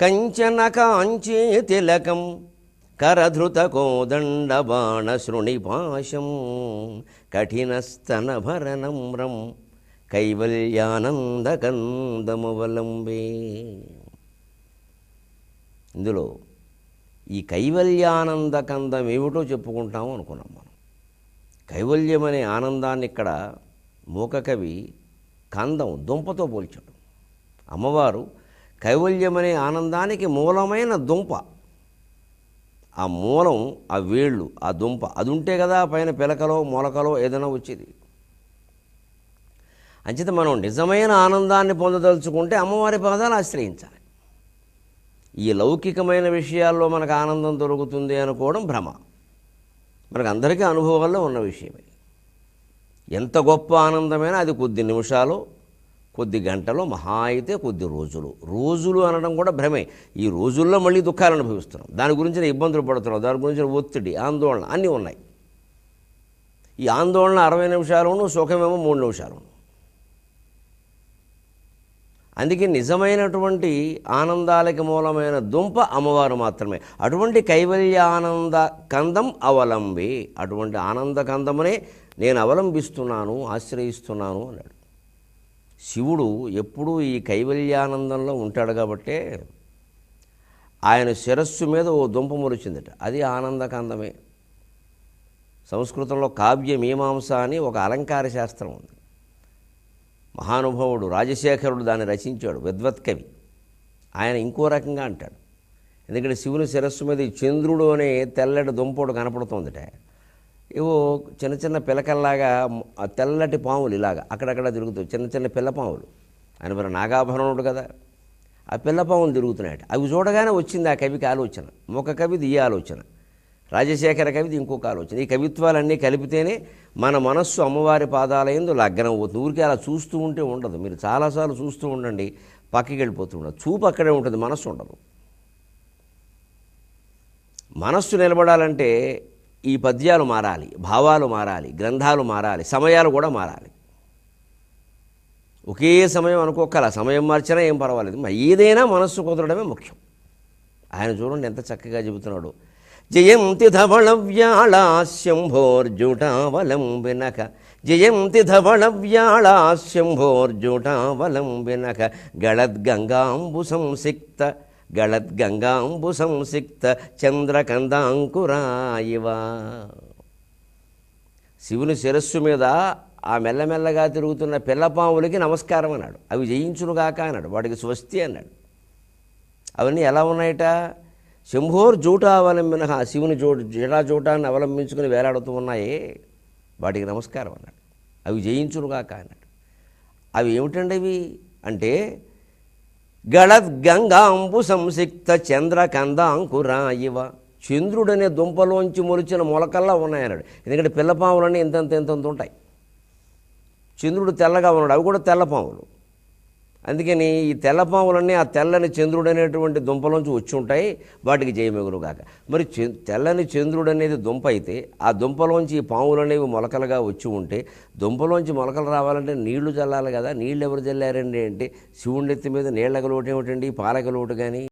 కంచన కాంచే తిలకం కరధృత కోదండ బాణ శృణిపాశం కఠినస్తనభరనమ్రం కైవల్యానందకందమువలంబే. ఇందులో ఈ కైవల్యానందకందం ఏమిటో చెప్పుకుంటాము అనుకున్నాం మనం. కైవల్యం అనే ఆనందాన్ని ఇక్కడ మూకకవి కందం దుంపతో పోల్చాడు. అమ్మవారు కైవల్యమనే ఆనందానికి మూలమైన దుంప. ఆ మూలం ఆ వేళ్ళు ఆ దుంప అది ఉంటే కదా పైన పిలకలో మొలకలో ఏదైనా వచ్చేది. అంచేత మనం నిజమైన ఆనందాన్ని పొందదలుచుకుంటే అమ్మవారి పాదాలు ఆశ్రయించాలి. ఈ లౌకికమైన విషయాల్లో మనకు ఆనందం దొరుకుతుంది అనుకోవడం భ్రమ. మనకు అందరికీ అనుభవాల్లో ఉన్న విషయమే. ఎంత గొప్ప ఆనందమైనా అది కొద్ది నిమిషాలు కొద్ది గంటలు మహా అయితే కొద్ది రోజులు. రోజులు అనడం కూడా భ్రమే. ఈ రోజుల్లో మళ్ళీ దుఃఖాలు అనుభవిస్తున్నాం. దాని గురించిన ఇబ్బందులు పడుతున్నాం. దాని గురించిన ఒత్తిడి ఆందోళన అన్నీ ఉన్నాయి. ఈ ఆందోళన అరవై నిమిషాలను సుఖమేమో మూడు నిమిషాలను. అందుకే నిజమైనటువంటి ఆనందాలకి మూలమైన దుంప అమ్మవారు మాత్రమే. అటువంటి కైవల్యానంద కందం అవలంబి అటువంటి ఆనంద కందమునే నేను అవలంబిస్తున్నాను ఆశ్రయిస్తున్నాను అన్నాడు. శివుడు ఎప్పుడూ ఈ కైవల్యానందంలో ఉంటాడు కాబట్టే ఆయన శిరస్సు మీద ఓ దుంప మురిచిందట. అది ఆనందకాందమే. సంస్కృతంలో కావ్య మీమాంస అని ఒక అలంకార శాస్త్రం ఉంది. మహానుభావుడు రాజశేఖరుడు దాన్ని రచించాడు విద్వత్కవి ఆయన ఇంకో రకంగా అంటాడు. ఎందుకంటే శివుని శిరస్సు మీద చంద్రుడు అనే తెల్లటి దుంపడు కనపడుతుందట. ఏవో చిన్న చిన్న పిలకల్లాగా ఆ తెల్లటి పాములు ఇలాగా అక్కడక్కడ తిరుగుతాయి చిన్న చిన్న పిల్ల పాములు. ఆయన మరి నాగాభరణుడు కదా. ఆ పిల్ల పాములు తిరుగుతున్నాయట. అవి చూడగానే వచ్చింది ఆ కవికి ఆలోచన. ఒక కవిది ఈ ఆలోచన. రాజశేఖర కవిది ఇంకొక ఆలోచన. ఈ కవిత్వాలన్నీ కలిపితేనే మన మనస్సు అమ్మవారి పాదాలయందు లగ్నం అవుతుంది. ఊరికే అలా చూస్తూ ఉంటే ఉండదు. మీరు చాలాసార్లు చూస్తూ ఉండండి. పక్కకి వెళ్ళిపోతూ ఉండదు చూపు అక్కడే ఉంటుంది. మనస్సు ఉండదు. మనస్సు నిలబడాలంటే ఈ పద్యాలు మారాలి భావాలు మారాలి గ్రంథాలు మారాలి సమయాలు కూడా మారాలి. ఒకే సమయం అనుకోకల సమయం మార్చినా ఏం పర్వాలేదు. ఏదైనా మనస్సు కుదరడమే ముఖ్యం. ఆయన చూడండి ఎంత చక్కగా చెబుతున్నాడు. జయంతి ధవళ వ్యాళాశంభోర్జుటావలంబినక జయంతి ధవళ వ్యాళాశంభోర్జుటావలంబినక గళద్గంగాంబు సంసిక్త గళద్గంగాంబు సంసిక్త చంద్రకందాంకురాయివ. శివుని శిరస్సు మీద ఆ మెల్లమెల్లగా తిరుగుతున్న పిల్లపాములకి నమస్కారం అన్నాడు. అవి జయించునుగాక అన్నాడు. వాటికి స్వస్తి అన్నాడు. అవన్నీ ఎలా ఉన్నాయట? శంభోర్ జూటావలంబిన శివుని జో జడా జూటాన్ని అవలంబించుకుని వేలాడుతూ ఉన్నాయే. వాటికి నమస్కారం అన్నాడు. అవి జయించునుగాక అన్నాడు. అవి ఏమిటండి అవి అంటే గళద్గంగాంబు సంసిక్త చంద్రకందాంకురాయివ. చంద్రుడనే దుంపలోంచి మొలిచిన మొలకల్లా ఉన్నాయన్నాడు. ఎందుకంటే పిల్లపాములన్నీ ఇంతంత ఇంతంత ఉంటాయి. చంద్రుడు తెల్లగా ఉన్నాడు. అవి కూడా తెల్లపాములు అందుకని ఈ తెల్లపాములన్నీ ఆ తెల్లని చంద్రుడు అనేటువంటి దుంపలోంచి వచ్చి ఉంటాయి వాటికి జయమెగురుగాక మరి తెల్లని చంద్రుడు అనేది దుంప అయితే ఆ దుంపలోంచి ఈ పాములు అనేవి మొలకలుగా వచ్చి ఉంటే దుంపలోంచి మొలకలు రావాలంటే నీళ్ళు చల్లాలి కదా నీళ్ళు ఎవరు చల్లారండి అంటే శివుడి నెత్తి మీద నీళ్ళ లోటు ఏమిటండి పాలక లోటు కానీ